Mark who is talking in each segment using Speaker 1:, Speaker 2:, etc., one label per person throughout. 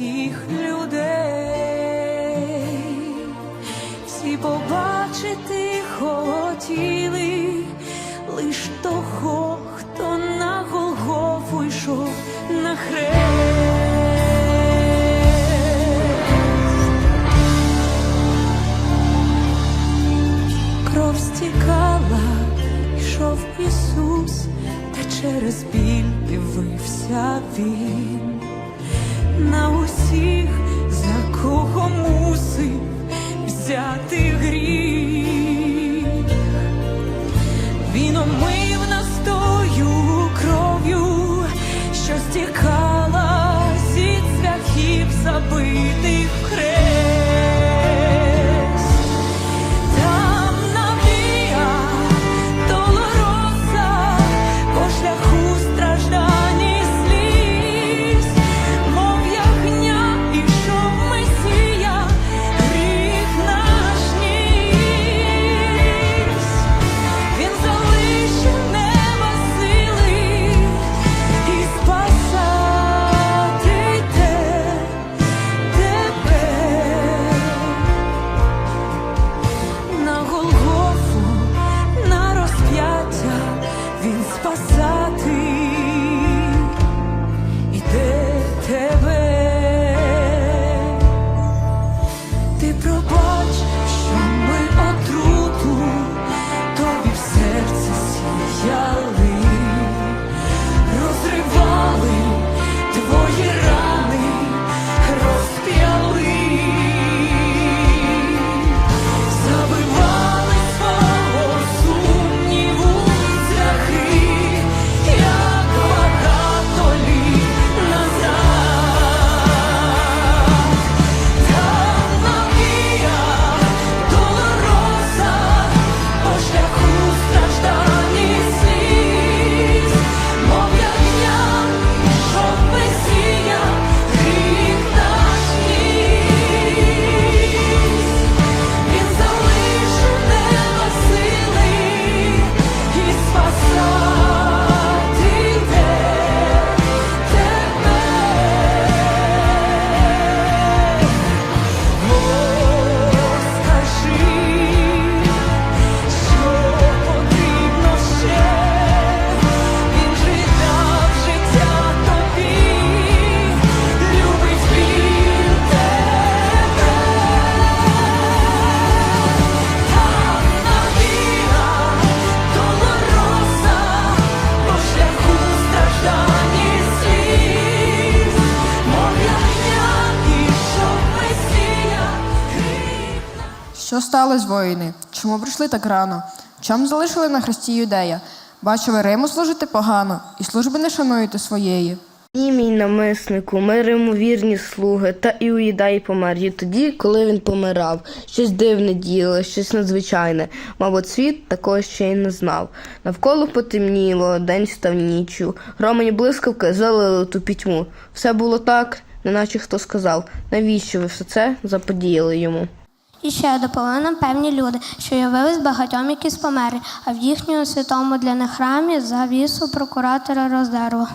Speaker 1: всіх людей, всі побачити цвяхів забитих хрест. Що
Speaker 2: сталося, воїни? Чому прийшли так рано? Чом залишили на хресті юдея? Бачу, ви Риму служите погано, і служби не шануєте своєї.
Speaker 3: Ні, мій намиснику, ми Риму вірні слуги, та і уїдай помер і тоді, коли він помирав. Щось дивне діяло, щось надзвичайне. Мабуть, світ такого ще й не знав. Навколо потемніло, день став ніччю, громені блискавки залили ту пітьму. Все було так, неначе хто сказав, навіщо ви все це заподіяли йому.
Speaker 4: І ще доповіли нам певні люди, що явились багатьом, які спомерли, а в їхньому святому для них храмі завісу прокуратора роздерли.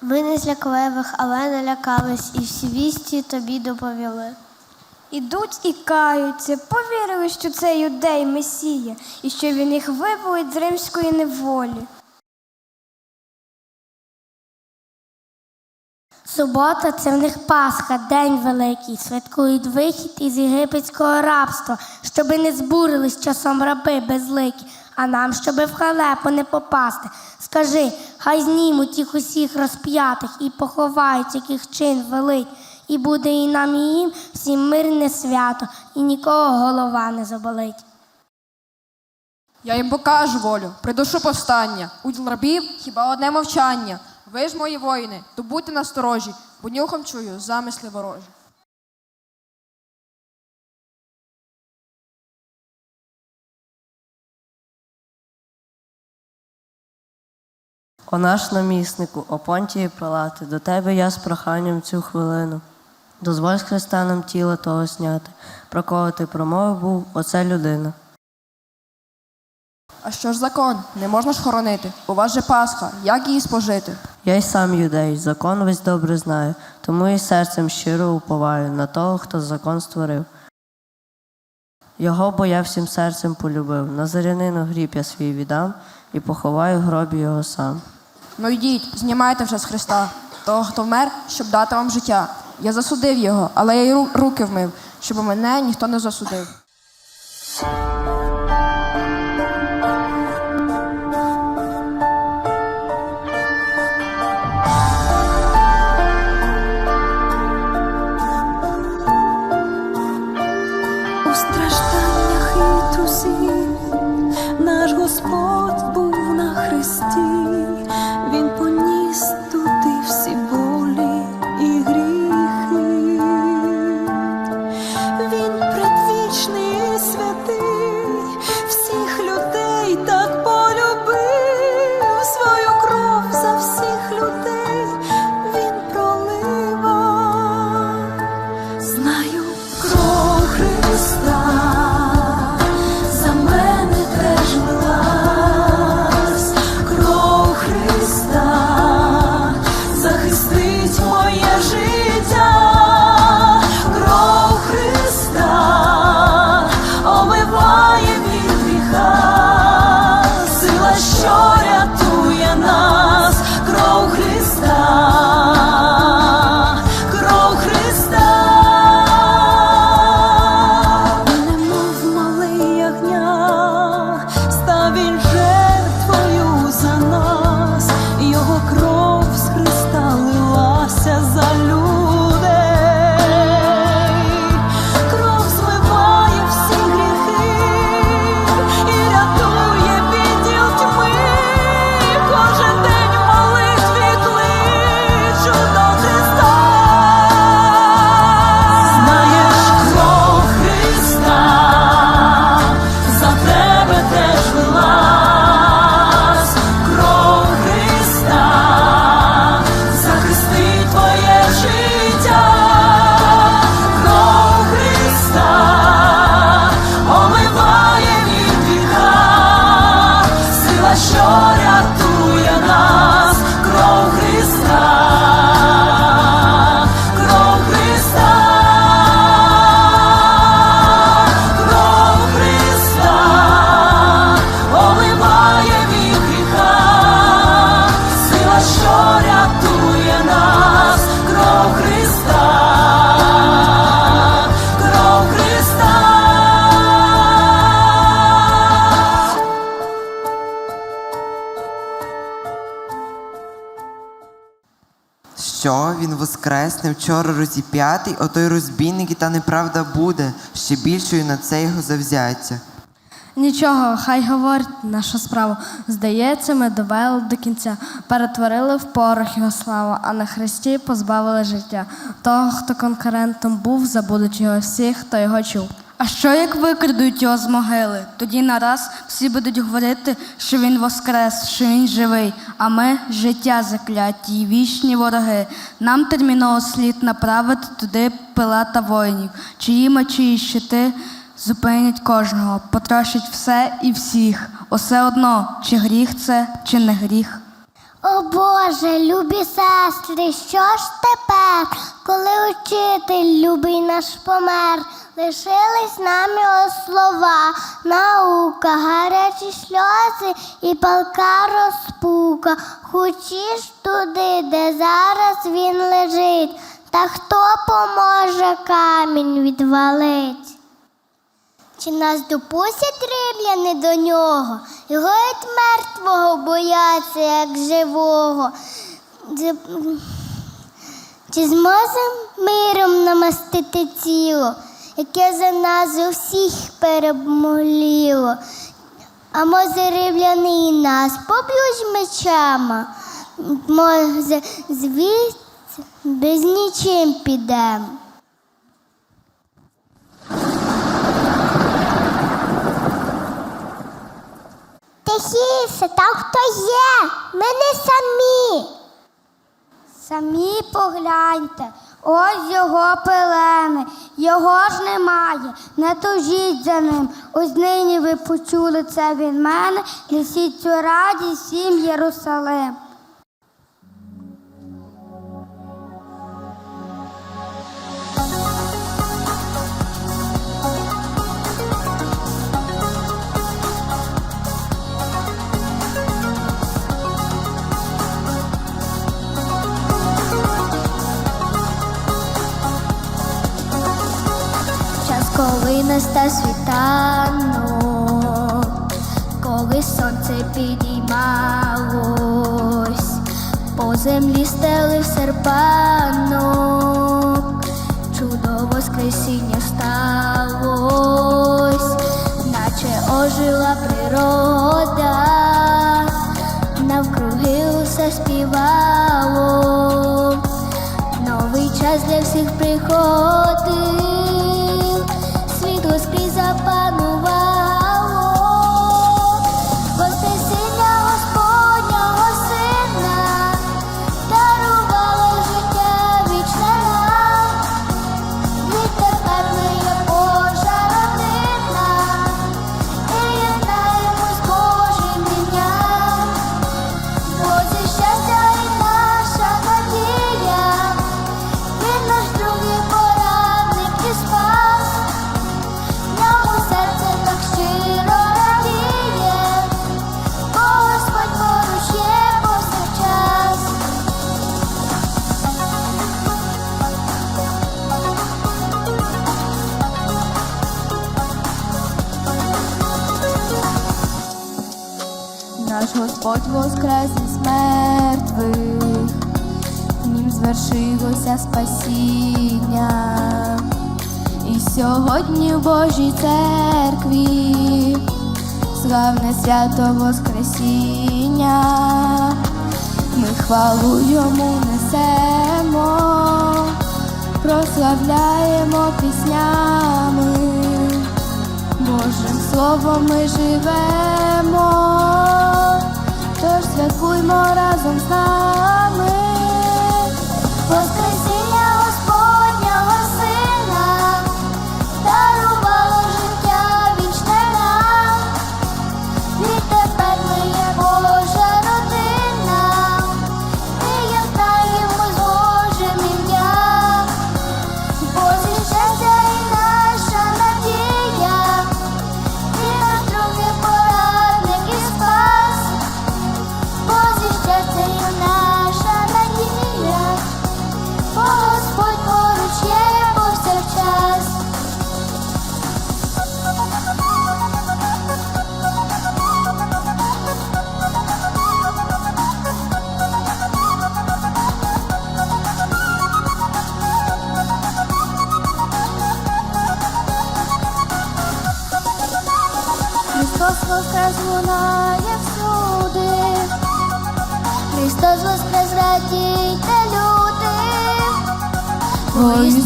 Speaker 4: Ми не з лякливих, але налякались, і всі вісті тобі доповіли.
Speaker 5: Ідуть і каються, повірили, що це юдей Месія, і що він їх вивелить з римської неволі.
Speaker 4: Субота це в них Пасха, день великий, святкують вихід із єгипетського рабства, щоби не збурились часом раби безликі, а нам, щоби в халепу не попасти. Скажи, хай знімуть їх усіх розп'ятих і поховають, яких чин велить, і буде і нам, і їм всім мирне свято, і нікого голова не заболить.
Speaker 2: Я їм покажу волю, придушу повстання. Уділ рабів хіба одне мовчання. Ви ж мої воїни, то будьте насторожі, бо нюхом чую замисли ворожі.
Speaker 6: О наш наміснику, о понтії Пилати, до тебе я з проханням цю хвилину. Дозволь з Христа нам тіло того сняти. Про кого ти промовив був, оце людина.
Speaker 2: А що ж закон? Не можна ж хоронити. У вас же Пасха, як її спожити?
Speaker 6: Я й сам юдей, закон весь добре знаю, тому і серцем щиро уповаю на того, хто закон створив. Його бо я всім серцем полюбив. На зарянину гріб я свій віддам і поховаю в гробі його сам.
Speaker 2: Ну йдіть, знімайте вже з Христа, того, хто вмер, щоб дати вам життя. Я засудив його, але я й ру- руки вмив, щоб мене ніхто не засудив.
Speaker 1: Стражданнях і Що він
Speaker 7: воскресне вчора розіп'ятий, отой розбійник і та неправда буде, ще більшою на це його завзяття.
Speaker 8: Нічого, хай говорить наша справа. Здається, ми довели до кінця, перетворили в порох його славу, а на хресті позбавили життя. Того, хто конкурентом був, забудуть його всіх, хто його чув. А що як викрадуть його з могили? Тоді нараз всі будуть говорити, що він воскрес, що він живий, а ми життя закляті і вічні вороги. Нам терміново слід направити туди пилата воїнів, чиї мечі і щити зупинять кожного, потрощать все і всіх. Усе одно, чи гріх це, чи не гріх.
Speaker 4: О Боже, любі сестри, що ж тепер, коли учитель любий наш помер, лишились нам його слова, наука, гарячі сльози і палка розпука. Хочеш туди, де зараз він лежить, та хто поможе камінь відвалить? Чи нас допустять римляни до нього? Його від мертвого бояться, як живого. Чи, чи зможем миром намастити тіло, яке за нас усіх перемоліло? А може римляни і нас поб'ють мечами? Може, звідси без нічим підемо? Тихіше, там хто є? Ми не самі. Самі погляньте,
Speaker 9: Ось його пелени, його ж немає, не тужіть за ним. Ось нині ви почули це від мене, несіть цю радість всім Єрусалим.
Speaker 4: Настав світанок, коли сонце підіймалось, по землі стелив серпанок, чудо воскресіння сталось, наче ожила природа, навкруги усе співало. Новий час для всіх приходив,
Speaker 8: воскрес із в нім звершилося спасіння. І сьогодні в Божій церкві славне свято Воскресіння. Ми хвалу йому несемо, прославляємо піснями. Божим словом ми живемо, тож святкуймо разом з нами.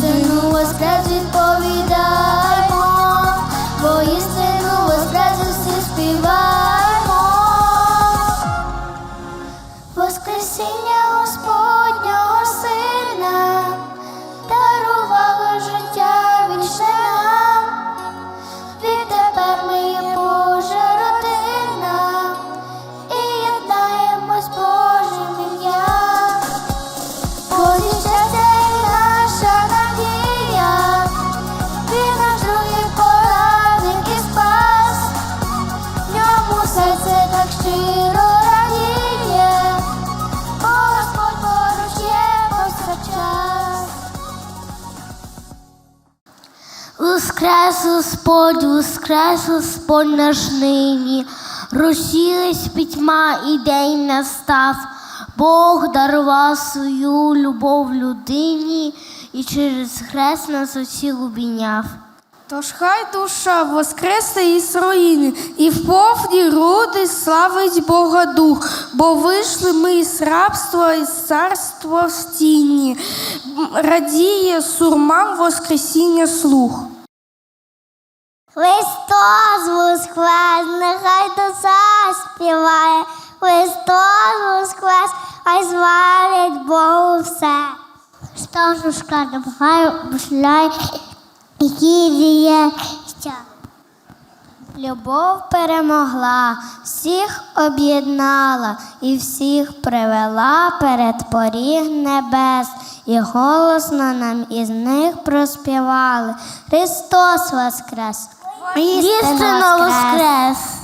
Speaker 4: Воістину воскрес відповідаємо, бо
Speaker 9: воскрес Господь, воскрес Господь наш нині, розсілась пітьма і день настав. Бог дарував свою любов людині і через хрест нас усіх обійняв.
Speaker 8: Тож хай душа воскресне із руїни, і в повні груди славить Бога Дух, бо вийшли ми із рабства, із царства в стіні, радіє сурмам воскресіння слух.
Speaker 9: Христос воскрес, нехай душа співає, Христос воскрес, хай звалять Богу все.
Speaker 4: Стажушка допомагає, бушляй, їдіє. Любов перемогла, всіх об'єднала і всіх привела перед поріг небес, і голосно нам із них проспівали. Христос воскрес! Істинно воскрес!